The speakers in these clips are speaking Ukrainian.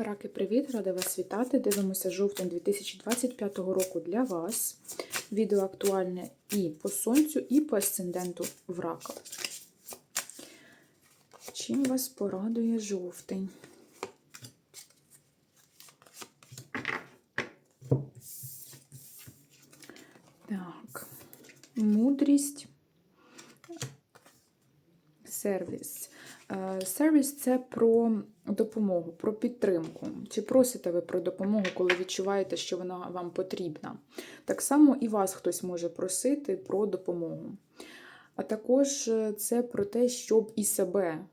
Раки, привіт! Рада вас вітати. Дивимося жовтень 2025 року для вас. Відео актуальне і по сонцю, і по асценденту в рака. Чим вас порадує жовтень? Так, мудрість, сервіс. Е, Сервіс це про допомогу, про підтримку. Чи просите ви про допомогу, коли відчуваєте, що вона вам потрібна? Так само і вас хтось може просити про допомогу. А також е, це про те, щоб і себе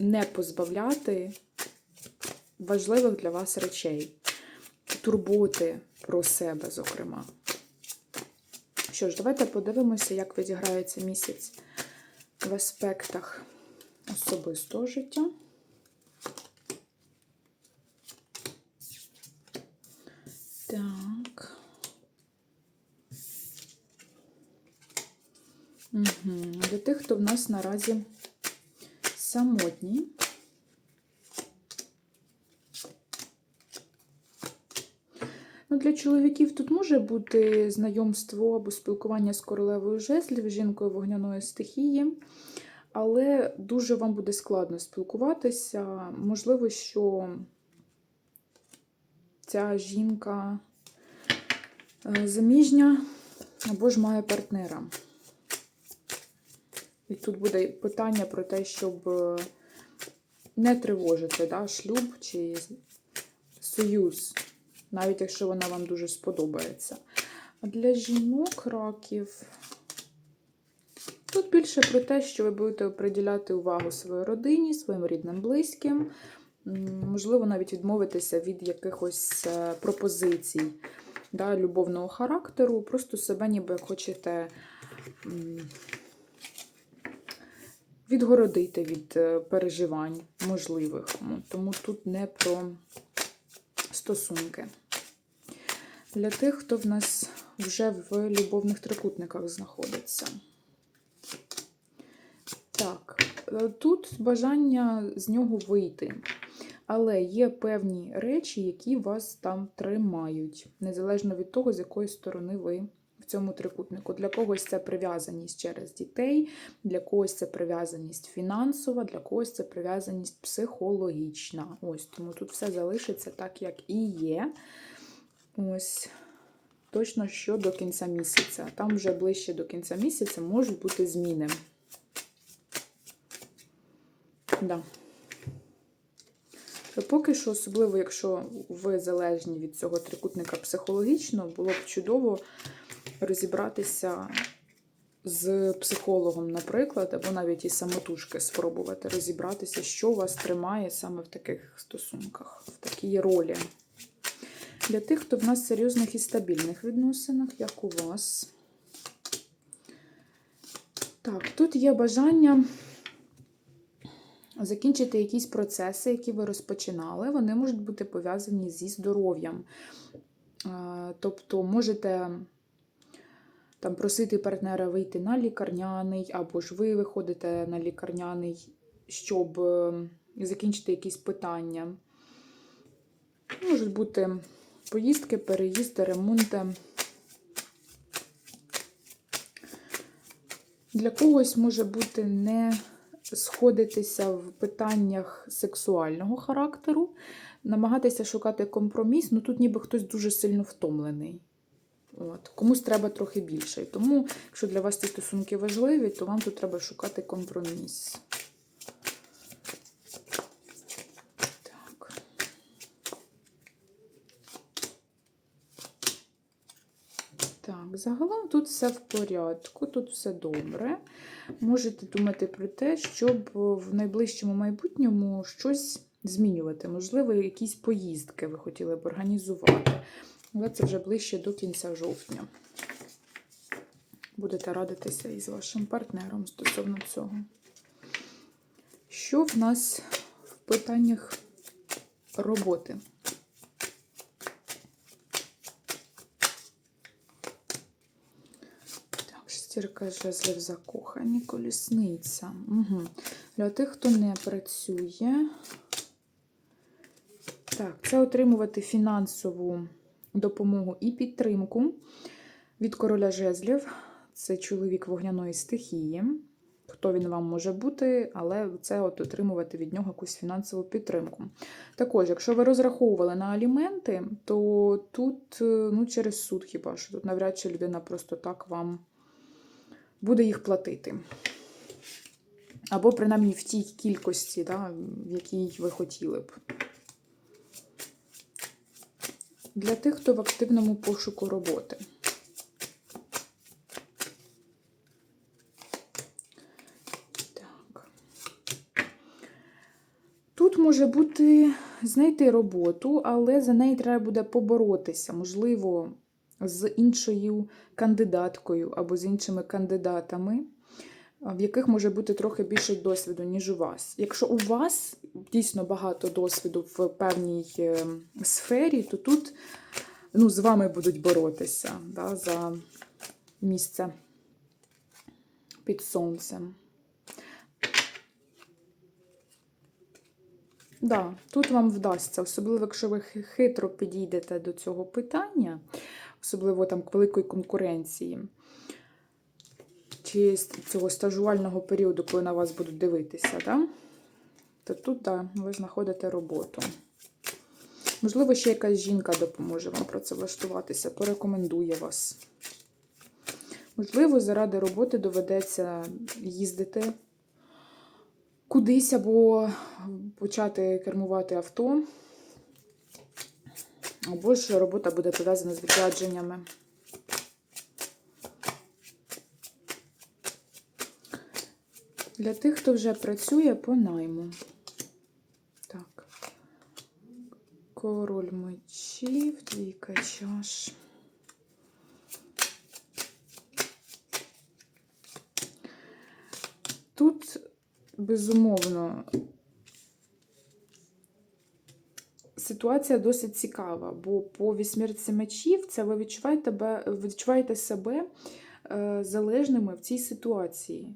не позбавляти важливих для вас речей, турботи про себе, зокрема. Що ж, давайте подивимося, як відіграється місяць в аспектах особистого життя. Так. Угу. Для тих, хто в нас наразі самотній. Ну, Для чоловіків тут може бути знайомство або спілкування з королевою жезлів, жінкою вогняної стихії, але дуже вам буде складно спілкуватися. Можливо, що ця жінка е, заміжня або ж має партнера. І тут буде питання про те, щоб е, не тривожити да, шлюб чи союз, навіть якщо вона вам дуже сподобається. А для жінок раків тут більше про те, що ви будете приділяти увагу своїй родині, своїм рідним близьким. Можливо, навіть відмовитися від якихось е, пропозицій да, любовного характеру, просто себе ніби хочете відгородити від е, переживань можливих. Тому тут не про стосунки. Для тих, хто в нас вже в любовних трикутниках знаходиться. Так, е, тут бажання з нього вийти. Але є певні речі, які вас там тримають, незалежно від того, з якої сторони ви в цьому трикутнику. Для когось це прив'язаність через дітей, для когось це прив'язаність фінансова, для когось це прив'язаність психологічна. Ось, Тому тут все залишиться так, як і є. Ось. Точно що до кінця місяця. Там вже ближче до кінця місяця можуть бути зміни. Да. Поки що, особливо, якщо ви залежні від цього трикутника психологічно, було б чудово розібратися з психологом, наприклад, або навіть і самотужки спробувати розібратися, що вас тримає саме в таких стосунках, в такій ролі. Для тих, хто в нас серйозних і стабільних відносинах, як у вас. Так, тут є бажання закінчити якісь процеси, які ви розпочинали, вони можуть бути пов'язані зі здоров'ям. Тобто, можете там просити партнера вийти на лікарняний, або ж ви виходите на лікарняний, щоб е, закінчити якісь питання. Можуть бути поїздки, переїзди, ремонти. Для когось може бути не сходитися в питаннях сексуального характеру, намагатися шукати компроміс, ну тут ніби хтось дуже сильно втомлений. От. Комусь треба трохи більше. Тому, якщо для вас ці стосунки важливі, то вам тут треба шукати компроміс. Так. Так, загалом тут все в порядку, тут все добре. Можете думати про те, щоб в найближчому майбутньому щось змінювати. Можливо, якісь поїздки ви хотіли б організувати. Але це вже ближче до кінця жовтня. Будете радитися із вашим партнером стосовно цього. Що в нас в питаннях роботи? Так, шестірка жезлів закохані, колісниця. Угу. Для тих, хто не працює, Так, це отримувати фінансову допомогу і підтримку від короля жезлів. Це чоловік вогняної стихії. Хто він вам може бути, але це от отримувати від нього якусь фінансову підтримку. Також, якщо ви розраховували на аліменти, то тут е, ну, через суд хіба що тут навряд чи людина просто так вам буде їх платити. Або принаймні в тій кількості, да, в якій ви хотіли б. Для тих, хто в активному пошуку роботи. Так. Тут може бути знайти роботу, але за неї треба буде поборотися. Можливо, з іншою кандидаткою або з іншими кандидатами, в яких може бути трохи більше досвіду, ніж у вас. Якщо у вас дійсно багато досвіду в певній е, сфері, то тут ну, з вами будуть боротися да, за місце під сонцем. Да, тут вам вдасться, особливо, якщо ви хитро підійдете до цього питання, особливо там великої конкуренції, чи з цього стажувального періоду, коли на вас будуть дивитися, да? то тут да, ви знаходите роботу. Можливо, ще якась жінка допоможе вам працевлаштуватися, порекомендує вас. Можливо, заради роботи доведеться їздити кудись або почати кермувати авто, або ж робота буде пов'язана з відрядженнями. Для тих, хто вже працює по найму. Так. Король мечів, двійка чаш. Тут, безумовно, ситуація досить цікава, бо по вісьмірці мечів це ви відчуваєте, бе- відчуваєте себе е, залежними в цій ситуації.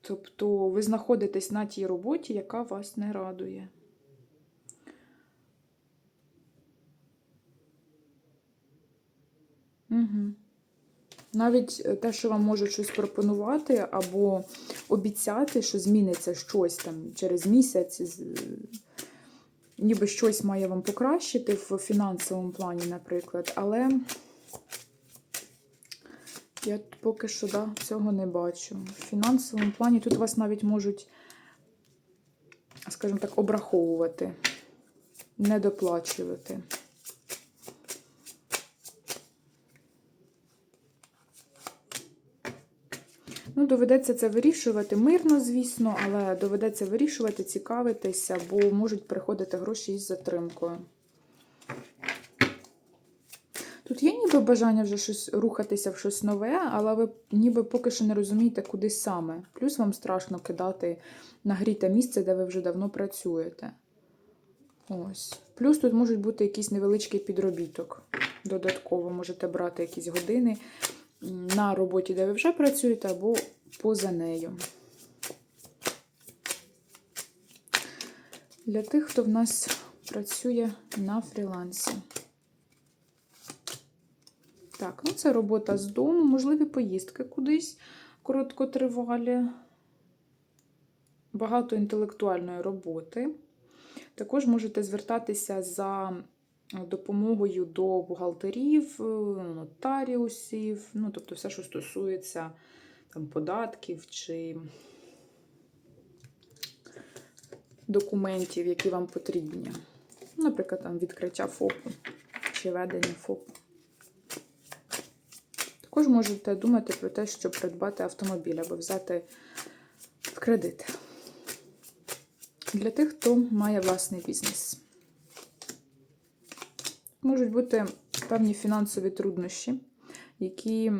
Тобто ви знаходитесь на тій роботі, яка вас не радує. Угу. Навіть е, те, що вам можуть щось пропонувати, або обіцяти, що зміниться щось там через місяць, ніби щось має вам покращити в фінансовому плані, наприклад. Але я поки що да, цього не бачу. В фінансовому плані тут вас навіть можуть, скажімо так, обраховувати, недоплачувати. Ну, доведеться це вирішувати мирно, звісно, але доведеться вирішувати, цікавитися, бо можуть приходити гроші із затримкою. Тут є ніби бажання вже щось рухатися в щось нове, але ви ніби поки що не розумієте, куди саме. Плюс вам страшно кидати нагріте місце, де ви вже давно працюєте. Ось. Плюс тут можуть бути якийсь невеличкий підробіток. Додатково можете брати якісь години на роботі, де ви вже працюєте, або поза нею. Для тих, хто в нас працює на фрілансі. Так, ну це робота з дому, можливі поїздки кудись короткотривалі, багато інтелектуальної роботи. Також можете звертатися за допомогою до бухгалтерів, нотаріусів, ну, тобто все, що стосується там, податків чи документів, які вам потрібні. Наприклад, там відкриття ФОПу чи ведення ФОПу. Також можете думати про те, щоб придбати автомобіль або взяти в кредит. Для тих, хто має власний бізнес. Можуть бути певні фінансові труднощі, які,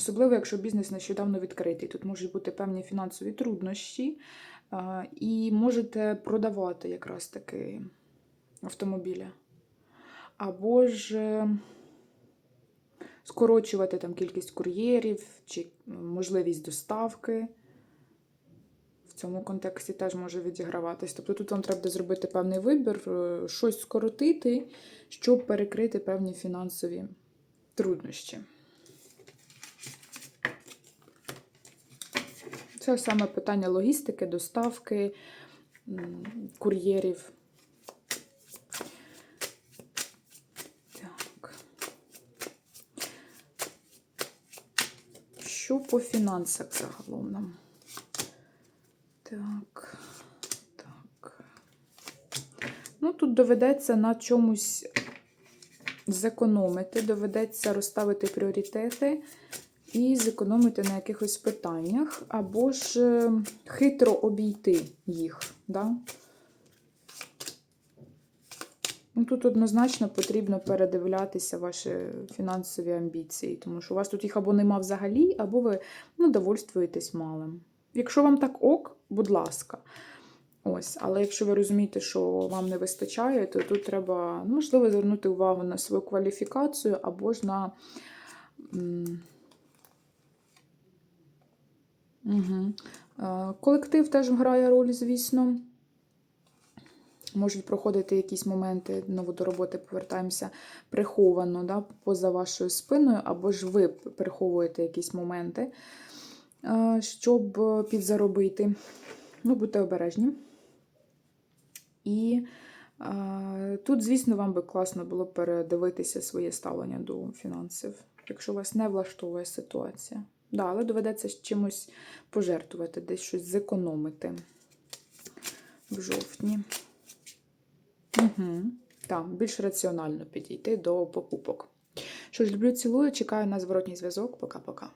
особливо, якщо бізнес нещодавно відкритий, тут можуть бути певні фінансові труднощі, і можете продавати якраз таки автомобілі. Або ж е, скорочувати там кількість кур'єрів чи можливість доставки. В цьому контексті теж може відіграватись. Тобто тут вам треба зробити певний вибір, е, щось скоротити, щоб перекрити певні фінансові труднощі. Це саме питання логістики, доставки, кур'єрів. Так. Що по фінансах загалом нам? Так. Так. Ну, тут доведеться на чомусь зекономити, доведеться розставити пріоритети і зекономити на якихось питаннях, або ж е, хитро обійти їх. Да? Ну, тут однозначно потрібно передивлятися ваші фінансові амбіції, тому що у вас тут їх або нема взагалі, або ви ну, довольствуєтесь малим. Якщо вам так ок, будь ласка. Ось, але якщо ви розумієте, що вам не вистачає, то тут треба, ну, можливо, звернути увагу на свою кваліфікацію або ж на. Угу. Колектив теж грає роль, звісно. Можуть проходити якісь моменти, знову до роботи повертаємося приховано, да, поза вашою спиною, або ж ви приховуєте якісь моменти, е, щоб підзаробити. Ну, будьте обережні. І е, тут, звісно, вам би класно було передивитися своє ставлення до фінансів, якщо вас не влаштовує ситуація. Да, але доведеться з чимось пожертвувати, десь щось зекономити в жовтні. Угу. Так, більш раціонально підійти до покупок. Що ж, люблю, цілую, чекаю на зворотній зв'язок. Пока-пока.